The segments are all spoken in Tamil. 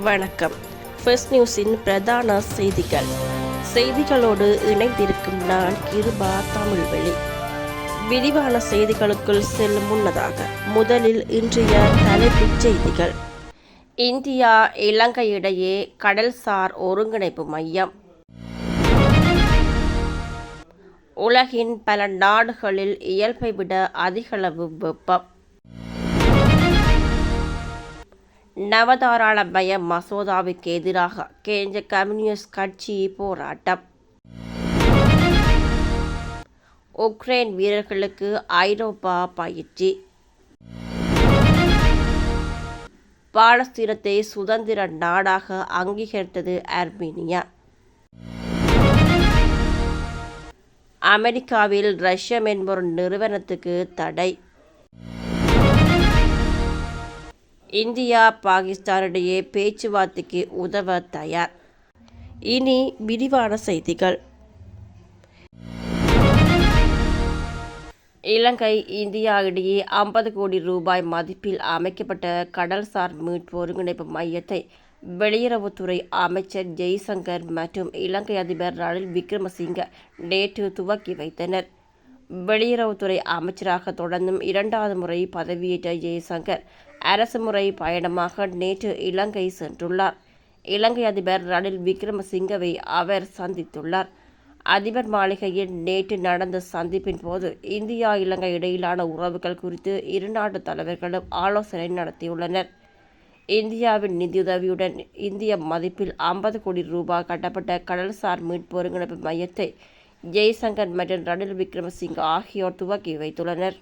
வணக்கம். ஃபர்ஸ்ட் நியூஸின் பிரதான செய்திகள். செய்திகளோடு இணைந்திருக்கும் நான் கிருபா தமிழ்வெளி. விரிவான செய்திகளுக்குள் செல்லும் முன்னதாக முதலில் இன்றைய தலைப்புச் செய்திகள். இந்தியா இலங்கை இடையே கடல்சார் ஒருங்கிணைப்பு மையம். உலகின் பல நாடுகளில் இயல்பை விட அதிகளவு வெப்பம். நவதாராளமய மசோதாவுக்கு எதிராக கேந்திர கம்யூனிஸ்ட் கட்சி போராட்டம். உக்ரைன் வீரர்களுக்கு ஐரோப்பா பயிற்சி. பாலஸ்தீனத்தை சுதந்திர நாடாக அங்கீகரித்தது அர்மீனியா. அமெரிக்காவில் ரஷ்யம் என்பொரு நிறுவனத்துக்கு தடை. இந்தியா பாகிஸ்தானிடையே பேச்சுவார்த்தைக்கு உதவ தயார். இனி விரிவான செய்திகள். இலங்கை இந்தியா இடையே ஐம்பது கோடி ரூபாய் மதிப்பில் அமைக்கப்பட்ட கடல்சார் மீட்பு ஒருங்கிணைப்பு மையத்தை வெளியுறவுத்துறை அமைச்சர் ஜெய்சங்கர் மற்றும் இலங்கை அதிபர் ரணில் விக்ரமசிங்க நேற்று துவக்கி வைத்தனர். வெளியுறவுத்துறை அமைச்சராக தொடர்ந்தும் இரண்டாவது முறை பதவியேற்ற ஜெய்சங்கர் அரசுமுறை பயணமாக நேற்று இலங்கை சென்றுள்ளார். இலங்கை அதிபர் ரணில் விக்ரமசிங்கவை அவர் சந்தித்துள்ளார். அதிபர் மாளிகையில் நேற்று நடந்த சந்திப்பின் போது இந்தியா இலங்கை இடையிலான உறவுகள் குறித்து இரு நாட்டு தலைவர்களும் ஆலோசனை நடத்தியுள்ளனர். இந்தியாவின் நிதியுதவியுடன் இந்திய மதிப்பில் ஐம்பது கோடி ரூபாய் கட்டப்பட்ட கடல்சார் மீட்பு ஒருங்கிணைப்பு மையத்தை ஜெய்சங்கர் மற்றும் ரணில் விக்ரமசிங்க ஆகியோர் துவக்கி வைத்துள்ளனர்.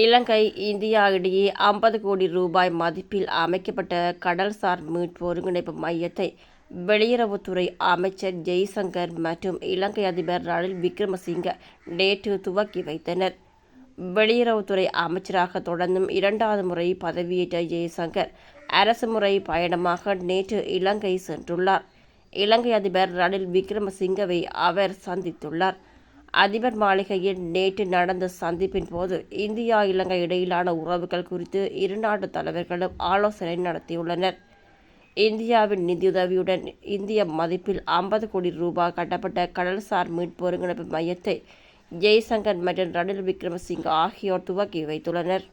இலங்கை இந்தியா இடையே ஐம்பது கோடி ரூபாய் மதிப்பில் அமைக்கப்பட்ட கடல்சார் மீட்பு ஒருங்கிணைப்பு மையத்தை வெளியுறவுத்துறை அமைச்சர் ஜெய்சங்கர் மற்றும் இலங்கை அதிபர் ரணில் விக்ரமசிங்க நேற்று துவக்கி வைத்தனர். வெளியுறவுத்துறை அமைச்சராக தொடர்ந்தும் இரண்டாவது முறை பதவியேற்ற ஜெய்சங்கர் அரசு முறை பயணமாக நேற்று இலங்கை சென்றுள்ளார். இலங்கை அதிபர் ரணில் விக்ரமசிங்கவை அவர் சந்தித்துள்ளார். அதிபர் மாளிகையில் நேற்று நடந்த சந்திப்பின் போது இந்தியா இலங்கை இடையிலான உறவுகள் குறித்து இரு நாட்டு தலைவர்களும் ஆலோசனை நடத்தியுள்ளனர். இந்தியாவின் நிதியுதவியுடன் இந்திய மதிப்பில் ஐம்பது கோடி ரூபாய் கட்டப்பட்ட கடல்சார் மீட்பு ஒருங்கிணைப்பு மையத்தை ஜெய்சங்கர் மற்றும் ரணில் விக்ரமசிங்க ஆகியோர் துவக்கி வைத்துள்ளனர்.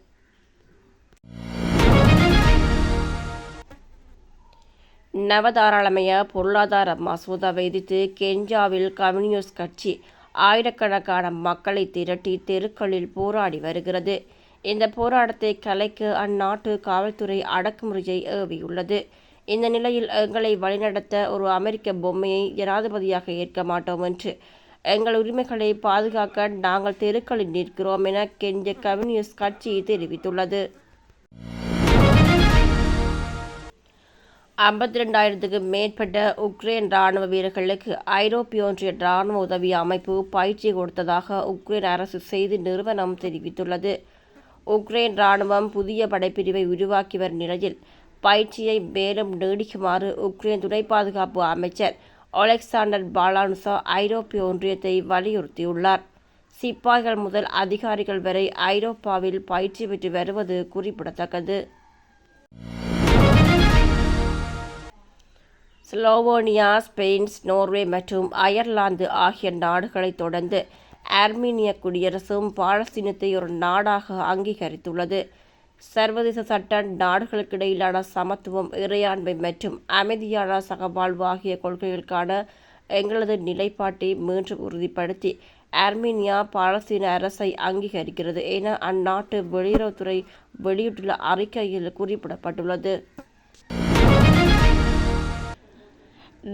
நவதாராளமய பொருளாதார மசோதாவை எதிர்த்து கென்யாவில் கம்யூனிஸ்ட் கட்சி ஆயிரக்கணக்கான மக்களை திரட்டி தெருக்களில் போராடி வருகிறது. இந்த போராட்டத்தை கலைக்கு அந்நாட்டு காவல்துறை அடக்குமுறையை ஏவியுள்ளது. இந்த நிலையில் எங்களை வழிநடத்த ஒரு அமெரிக்க பொம்மையை ஜனாதிபதியாக ஏற்க மாட்டோம் என்று எங்கள் உரிமைகளை பாதுகாக்க நாங்கள் தெருக்களில் நிற்கிறோம் என கெஞ்ச கம்யூனிஸ்ட் கட்சி தெரிவித்துள்ளது. ஐம்பத்தி ரெண்டாயிரத்துக்கு மேற்பட்ட உக்ரைன் ராணுவ வீரர்களுக்கு ஐரோப்பிய ஒன்றிய ராணுவ உதவி அமைப்பு பயிற்சி கொடுத்ததாக உக்ரைன் அரசு செய்தி நிறுவனம் தெரிவித்துள்ளது. உக்ரைன் ராணுவம் புதிய படைப்பிரிவை உருவாக்கி வரும் நிலையில் பயிற்சியை மேலும் நீடிக்குமாறு உக்ரைன் துணை பாதுகாப்பு அமைச்சர் அலெக்சாண்டர் பாலானுசா ஐரோப்பிய ஒன்றியத்தை வலியுறுத்தியுள்ளார். சிப்பாய்கள் முதல் அதிகாரிகள் வரை ஐரோப்பாவில் பயிற்சி பெற்று வருவது குறிப்பிடத்தக்கது. ஸ்லோவோனியா ஸ்பெயின் நோர்வே மற்றும் அயர்லாந்து ஆகிய நாடுகளைத் தொடர்ந்து ஆர்மீனிய குடியரசும் பாலஸ்தீனத்தை ஒரு நாடாக அங்கீகரித்துள்ளது. சர்வதேச சட்ட நாடுகளுக்கிடையிலான சமத்துவம் இறையாண்மை மற்றும் அமைதியான சகவாழ்வு ஆகிய கொள்கைகளுக்கான எங்களது நிலைப்பாட்டை மீண்டும் உறுதிப்படுத்தி ஆர்மீனியா பாலஸ்தீன அரசை அங்கீகரிக்கிறது என அந்நாட்டு வெளியுறவுத்துறை வெளியிட்டுள்ள அறிக்கையில் குறிப்பிடப்பட்டுள்ளது.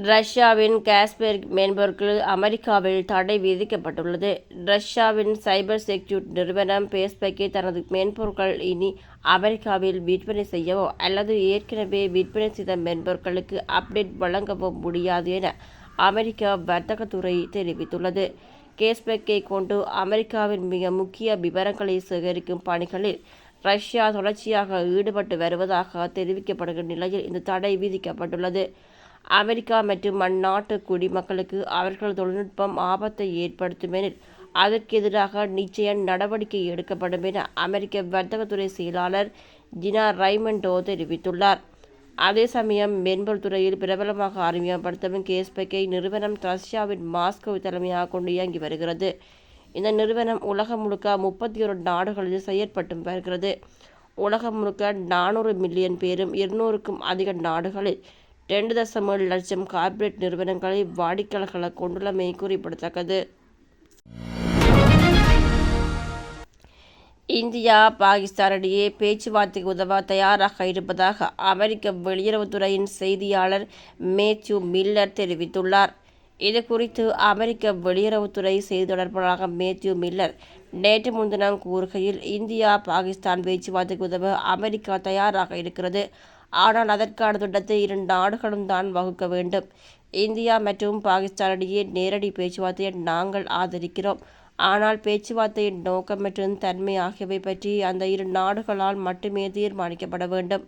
ரஷ்யாவின் காஸ்பெர்க் மென்பொருட்கள் அமெரிக்காவில் தடை விதிக்கப்பட்டுள்ளது. ரஷ்யாவின் சைபர் செக்யூரிட் நிறுவனம் பேஸ்பேக்கை தனது மென்பொருட்கள் இனி அமெரிக்காவில் விற்பனை செய்யவோ அல்லது ஏற்கனவே விற்பனை செய்த மென்பொருட்களுக்கு அப்டேட் வழங்கவோ முடியாது என அமெரிக்க வர்த்தகத்துறை தெரிவித்துள்ளது. கேஸ்பேக்கை கொண்டு அமெரிக்காவின் மிக முக்கிய விவரங்களை சேகரிக்கும் பணிகளில் ரஷ்யா தொடர்ச்சியாக ஈடுபட்டு வருவதாக தெரிவிக்கப்படுகிற நிலையில் இந்த தடை விதிக்கப்பட்டுள்ளது. அமெரிக்கா மற்றும் அந்நாட்டு குடிமக்களுக்கு அவர்கள் தொழில்நுட்பம் ஆபத்தை ஏற்படுத்தும் எனில் அதற்கு எதிராக நிச்சயம் நடவடிக்கை எடுக்கப்படும் என அமெரிக்க வர்த்தகத்துறை செயலாளர் ஜினா ரைமண்டோ தெரிவித்துள்ளார். அதே சமயம் மென்பொருள் துறையில் பிரபலமாக அறிமுகப்படுத்தவும் கேஸ்பெக்கை நிறுவனம் ரஷ்யாவின் மாஸ்கோ தலைமையாக கொண்டு இயங்கி வருகிறது. இந்த நிறுவனம் உலகம் முழுக்க முப்பத்தி ஒரு நாடுகளில் செயற்பட்டு வருகிறது. உலகம் முழுக்க நானூறு மில்லியன் பேரும் இருநூறுக்கும் அதிக நாடுகளில் ரெண்டு தசம லட்சம் கார்ப்பரேட் நிறுவனங்களை வாடிக்கையாளர்களை கொண்டுள்ளமை குறிப்பிடத்தக்கது. இந்தியா பாகிஸ்தான் இடையே பேச்சுவார்த்தைக்கு உதவ தயாராக இருப்பதாக அமெரிக்க வெளியுறவுத்துறையின் செய்தியாளர் மேத்யூ மில்லர் தெரிவித்துள்ளார். இது குறித்து அமெரிக்க வெளியுறவுத்துறை செய்தி தொடர்பாளராக மேத்யூ மில்லர் நேற்று முன்தினம் கூறுகையில் இந்தியா பாகிஸ்தான் பேச்சுவார்த்தைக்கு உதவ அமெரிக்கா தயாராக இருக்கிறது. ஆனால் அதற்கான திட்டத்தை இரண்டு நாடுகளும் தான் வகுக்க வேண்டும். இந்தியா மற்றும் பாகிஸ்தானிடையே நேரடி பேச்சுவார்த்தையை நாங்கள் ஆதரிக்கிறோம். ஆனால் பேச்சுவார்த்தையின் நோக்கம் மற்றும் தன்மை ஆகியவை பற்றி அந்த இரு நாடுகளால் மட்டுமே தீர்மானிக்கப்பட வேண்டும்.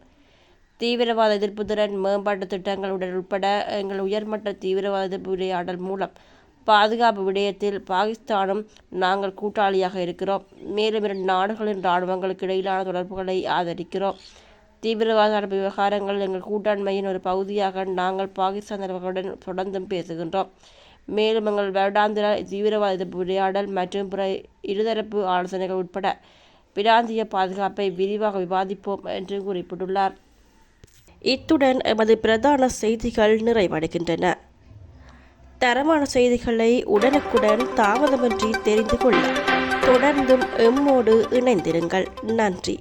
தீவிரவாத எதிர்ப்பு திறன் மேம்பாட்டு திட்டங்களுடன் உட்பட எங்கள் உயர்மட்ட தீவிரவாத எதிர்ப்பு உரையாடல் மூலம் பாதுகாப்பு விடயத்தில் பாகிஸ்தானும் நாங்கள் கூட்டாளியாக இருக்கிறோம். மேலும் இரண்டு நாடுகளின் இராணுவங்களுக்கு இடையிலான தொடர்புகளை ஆதரிக்கிறோம். தீவிரவாத விவகாரங்கள் எங்கள் கூட்டாண்மையின் ஒரு பகுதியாக நாங்கள் பாகிஸ்தான் தலைவர்களுடன் தொடர்ந்தும் பேசுகின்றோம். மேலும் எங்கள் வருடாந்திர தீவிரவாத எதிர்ப்பு உரையாடல் மற்றும் பிற இருதரப்பு ஆலோசனைகள் உட்பட பிராந்திய பாதுகாப்பை விரிவாக விவாதிப்போம் என்று குறிப்பிட்டுள்ளார். இத்துடன் எமது பிரதான செய்திகள் நிறைவடைகின்றன. தரமான செய்திகளை உடனுக்குடன் தாமதமின்றி தெரிந்து கொள்ள தொடர்ந்தும் எம்மோடு இணைந்திருங்கள். நன்றி.